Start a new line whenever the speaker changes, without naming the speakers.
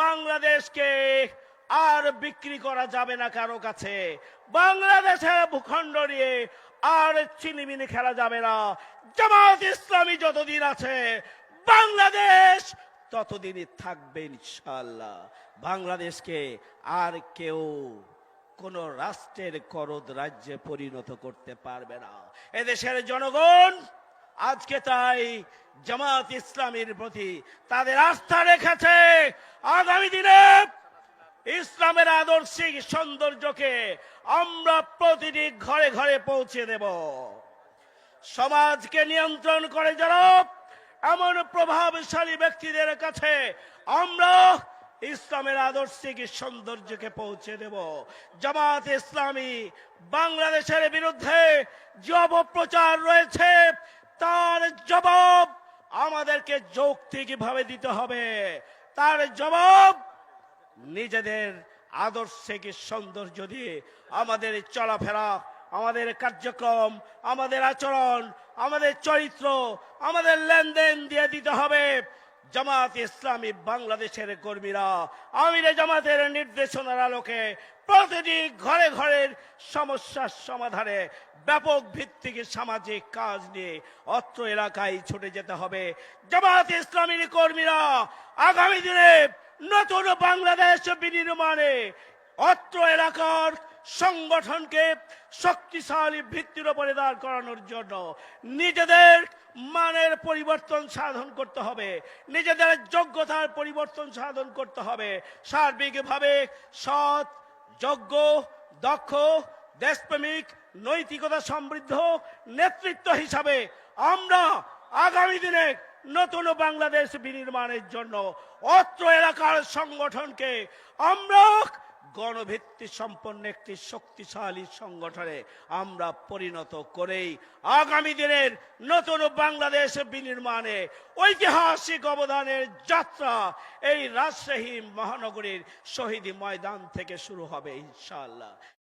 বাংলাদেশকে আর বিক্রি করা যাবে না কারও কাছে। বাংলাদেশের ভূখণ্ড নিয়ে আর চিনিমিনি খেলা যাবে না। জামাত ইসলামী যতদিন আছে, বাংলাদেশ ততদিনই থাকবে ইনশাল্লাহ বাংলাদেশকে আর কেউ কোন রাষ্ট্রের করদ রাজ্যে পরিণত করতে পারবে না। এদেশের জনগণ আজকে তাই জামাত ইসলামের প্রতি তাদের আস্থা রেখেছে। আগামী দিনে ইসলামের আদর্শিক সৌন্দর্যকে আমরা প্রতিটি ঘরে ঘরে পৌঁছে দেব। সমাজকে নিয়ন্ত্রণ করে যারা এমন প্রভাবশালী ব্যক্তিদের কাছে আমরা ইসলামের আদর্শিক সৌন্দর্যকে পৌঁছে দেব। জামাত ইসলামী বাংলাদেশের বিরুদ্ধে যে অপপ্রচার রয়েছে তার জবাব আমাদেরকে যৌক্তিকভাবে দিতে হবে। তার জবাব, নিজেদের আদর্শিক সৌন্দর্য দিয়ে আমাদের চলাফেরা, আমাদের কার্যক্রম, আমাদের আচরণ, আমাদের চরিত্র, আমাদের লেনদেন দিয়ে দিতে হবে। জামাত ইসলামী বাংলাদেশের কর্মীরা, আমিরে জামাতের নির্দেশনার আলোকে প্রতিটি ঘরে ঘরের সমস্যার সমাধানে ব্যাপক ভিত্তিক সামাজিক কাজ নিয়ে অত্র এলাকায় ছুটে যেতে হবে। জামাত ইসলামীর কর্মীরা আগামী দিনে নতুন বাংলাদেশ বিনির্মাণে অত্র এলাকার সংগঠনকে শক্তিশালী ভিত্তির উপরে দাঁড় করানোর জন্য নিজেদের মানের পরিবর্তন সাধন করতে হবে, নিজেদের যোগ্যতার পরিবর্তন সাধন করতে হবে। সার্বিকভাবে সৎ, যোগ্য, দক্ষ, দেশপ্রেমিক, নৈতিকতা সমৃদ্ধ নেতৃত্ব হিসাবে আমরা আগামী দিনে নতুন বাংলাদেশ বিনির্মাণের জন্য অত্র এলাকার সংগঠনকে আমরা গণভিত্তি সম্পন্ন একটি শক্তিশালী সংগঠনে আমরা পরিণত করেই আগামী দিনের নতুন বাংলাদেশ বিনির্মাণে ঐতিহাসিক অবদানের যাত্রা এই রাজশাহী মহানগরীর শহীদ ময়দান থেকে শুরু হবে, ইনশাআল্লাহ।